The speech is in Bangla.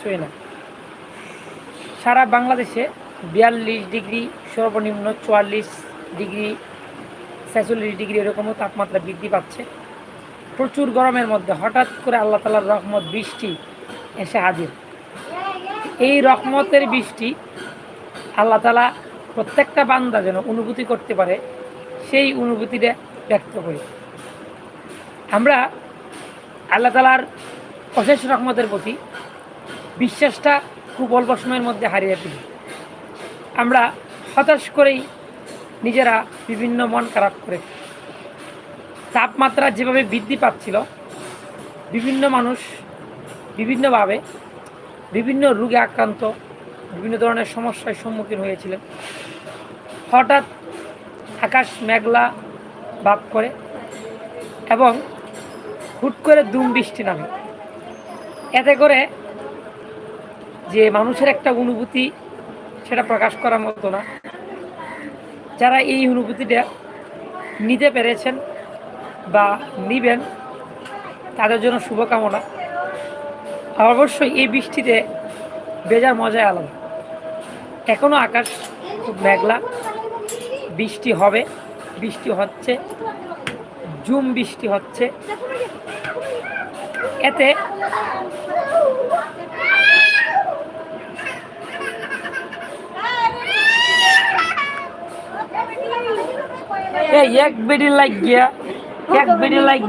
কিছুই না। সারা বাংলাদেশে বিয়াল্লিশ ডিগ্রি সর্বনিম্ন চুয়াল্লিশ ডিগ্রি ছেচল্লিশ ডিগ্রি এরকমও তাপমাত্রা বৃদ্ধি পাচ্ছে। প্রচুর গরমের মধ্যে হঠাৎ করে আল্লাহ তালার রহমত বৃষ্টি এসে হাজির। এই রহমতের বৃষ্টি আল্লাহ তালা প্রত্যেকটা বান্দা যেন অনুভূতি করতে পারে, সেই অনুভূতিটা ব্যক্ত করি। আমরা আল্লাহ তালার অশেষ রহমতের প্রতি বিশ্বাসটা খুব অল্প সময়ের মধ্যে হারিয়ে ফেলি। আমরা হতাশ করেই নিজেরা বিভিন্ন মন খারাপ করে তাপমাত্রা যেভাবে বৃদ্ধি পাচ্ছিল, বিভিন্ন মানুষ বিভিন্নভাবে বিভিন্ন রোগে আক্রান্ত, বিভিন্ন ধরনের সমস্যার সম্মুখীন হয়েছিলেন। হঠাৎ আকাশ মেঘলা ভাব করে এবং হুট করে দুম বৃষ্টি নামে। এতে করে যে মানুষের একটা অনুভূতি সেটা প্রকাশ করার মতো না। যারা এই অনুভূতিটা নিতে পেরেছেন বা নিবেন, তাদের জন্য শুভকামনা। অবশ্যই এই বৃষ্টিতে বেজার মজাই আলাদা। এখনও আকাশ খুব মেঘলা। বৃষ্টি হবে, বৃষ্টি হচ্ছে, জুম বৃষ্টি হচ্ছে। এতে এক বেডি লাগ গিয়া এক বেডি লাগ